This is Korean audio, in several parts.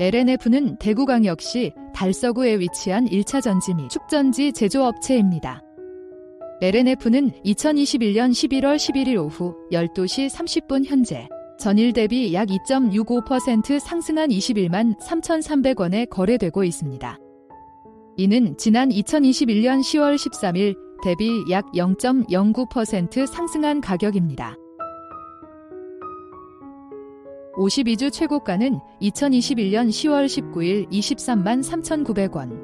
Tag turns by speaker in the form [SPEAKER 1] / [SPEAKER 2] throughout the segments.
[SPEAKER 1] LNF는 대구광역시 달서구에 위치한 1차 전지 및 축전지 제조업체입니다. LNF는 2021년 11월 11일 오후 12시 30분 현재 전일 대비 약 2.65% 상승한 21만 3,300원에 거래되고 있습니다. 이는 지난 2021년 10월 13일 대비 약 0.09% 상승한 가격입니다. 52주 최고가는 2021년 10월 19일 23만 3,900원.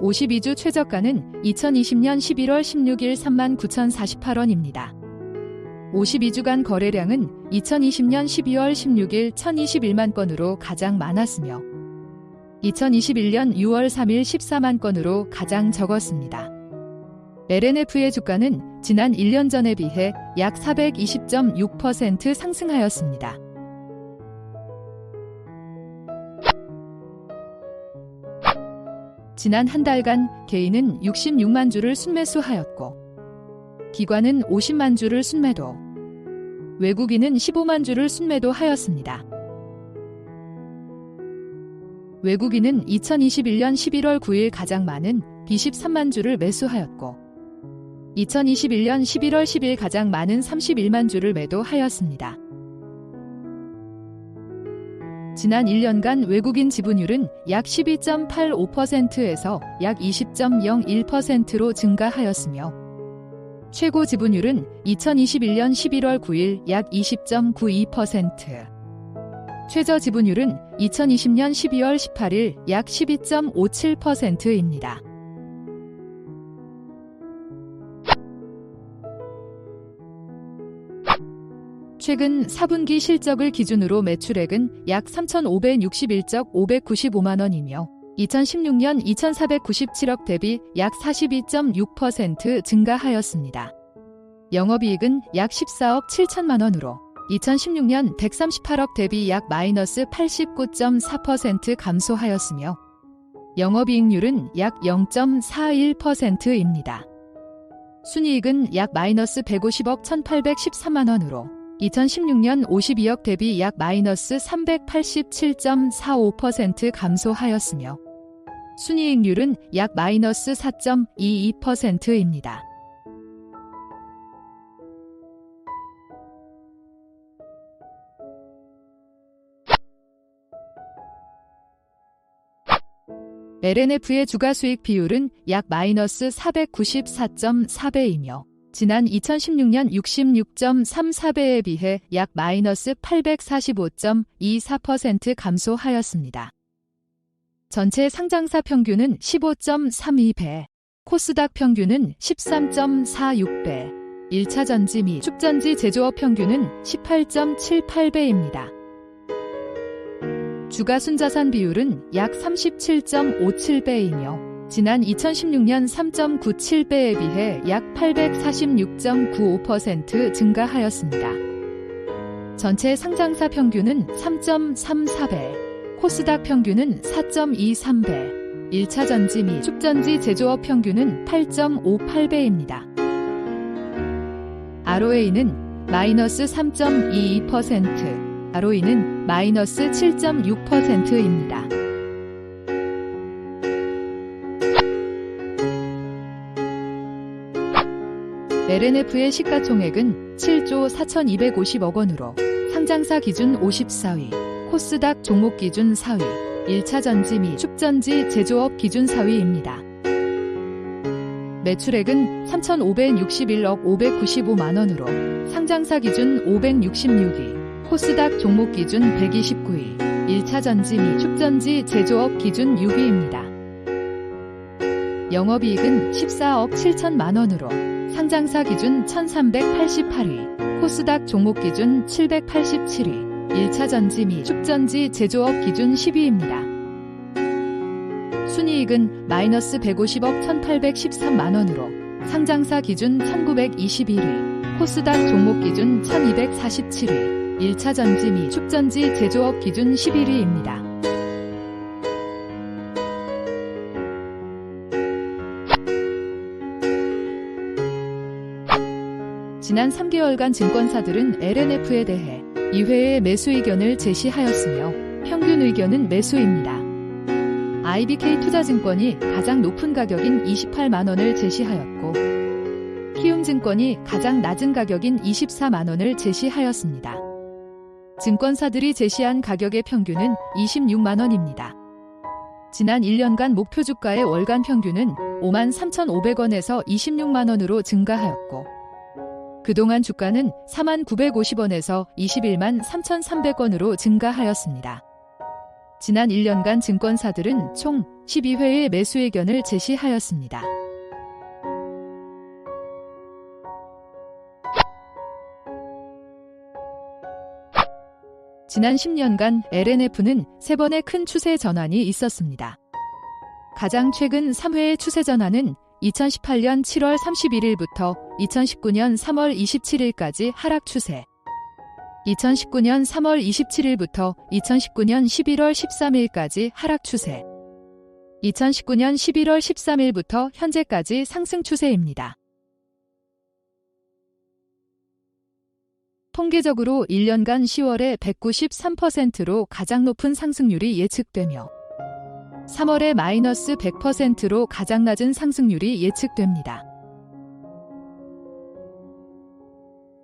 [SPEAKER 1] 52주 최저가는 2020년 11월 16일 3만 9,048원입니다. 52주간 거래량은 2020년 12월 16일 1,021만 건으로 가장 많았으며 2021년 6월 3일 14만 건으로 가장 적었습니다. LNF의 주가는 지난 1년 전에 비해 약 420.6% 상승하였습니다. 지난 한 달간 개인은 66만 주를 순매수하였고 기관은 50만 주를 순매도 외국인은 15만 주를 순매도하였습니다. 외국인은 2021년 11월 9일 가장 많은 23만 주를 매수하였고 2021년 11월 10일 가장 많은 31만 주를 매도하였습니다. 지난 1년간 외국인 지분율은 약 12.85%에서 약 20.01%로 증가하였으며 최고 지분율은 2021년 11월 9일 약 20.92%, 최저 지분율은 2020년 12월 18일 약 12.57%입니다. 최근 4분기 실적을 기준으로 매출액은 약 3,561적 595만 원이며 2016년 2,497억 대비 약 42.6% 증가하였습니다. 영업이익은 약 14억 7천만 원으로 2016년 138억 대비 약 마이너스 89.4% 감소하였으며 영업이익률은 약 0.41%입니다. 순이익은 약 마이너스 150억 1813만 원으로 2016년 52억 대비 약 마이너스 387.45% 감소하였으며 순이익률은 약 마이너스 4.22%입니다. LNF의 주가 수익 비율은 약 마이너스 494.4배이며 지난 2016년 66.34배에 비해 약 마이너스 845.24% 감소하였습니다. 전체 상장사 평균은 15.32배, 코스닥 평균은 13.46배, 1차 전지 및 축전지 제조업 평균은 18.78배입니다. 주가 순자산 비율은 약 37.57배이며 지난 2016년 3.97배에 비해 약 846.95% 증가하였습니다. 전체 상장사 평균은 3.34배, 코스닥 평균은 4.23배, 1차 전지 및 축전지 제조업 평균은 8.58배입니다. ROA는 마이너스 3.22%, ROE는 마이너스 7.6%입니다. LNF의 시가총액은 7조 4,250억 원으로 상장사 기준 54위, 코스닥 종목 기준 4위, 1차 전지 및 축전지 제조업 기준 4위입니다. 매출액은 3,561억 595만 원으로 상장사 기준 566위, 코스닥 종목 기준 129위, 1차 전지 및 축전지 제조업 기준 6위입니다. 영업이익은 14억 7천만 원으로 상장사 기준 1388위, 코스닥 종목 기준 787위, 1차 전지 및 축전지 제조업 기준 10위입니다. 순이익은 마이너스 150억 1813만 원으로 상장사 기준 1921위, 코스닥 종목 기준 1247위, 1차 전지 및 축전지 제조업 기준 11위입니다. 지난 3개월간 증권사들은 LNF에 대해 2회의 매수 의견을 제시하였으며 평균 의견은 매수입니다. IBK 투자증권이 가장 높은 가격인 28만원을 제시하였고, 키움증권이 가장 낮은 가격인 24만원을 제시하였습니다. 증권사들이 제시한 가격의 평균은 26만원입니다. 지난 1년간 목표 주가의 월간 평균은 5만 3,500원에서 26만원으로 증가하였고, 그동안 주가는 4만 950원에서 21만 3,300원으로 증가하였습니다. 지난 1년간 증권사들은 총 12회의 매수 의견을 제시하였습니다. 지난 10년간 LNF는 3번의 큰 추세 전환이 있었습니다. 가장 최근 3회의 추세 전환은 2018년 7월 31일부터 2019년 3월 27일까지 하락 추세. 2019년 3월 27일부터 2019년 11월 13일까지 하락 추세. 2019년 11월 13일부터 현재까지 상승 추세입니다. 통계적으로 1년간 10월에 193%로 가장 높은 상승률이 예측되며 3월에 마이너스 100%로 가장 낮은 상승률이 예측됩니다.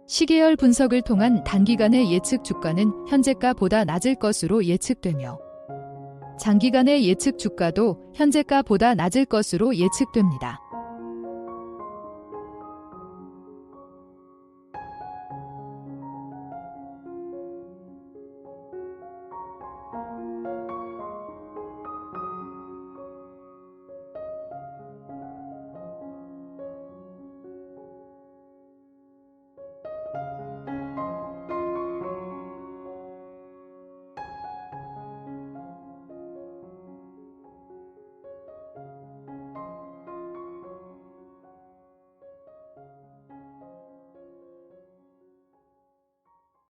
[SPEAKER 1] 시계열 분석을 통한 단기간의 예측 주가는 현재가보다 낮을 것으로 예측되며 장기간의 예측 주가도 현재가보다 낮을 것으로 예측됩니다.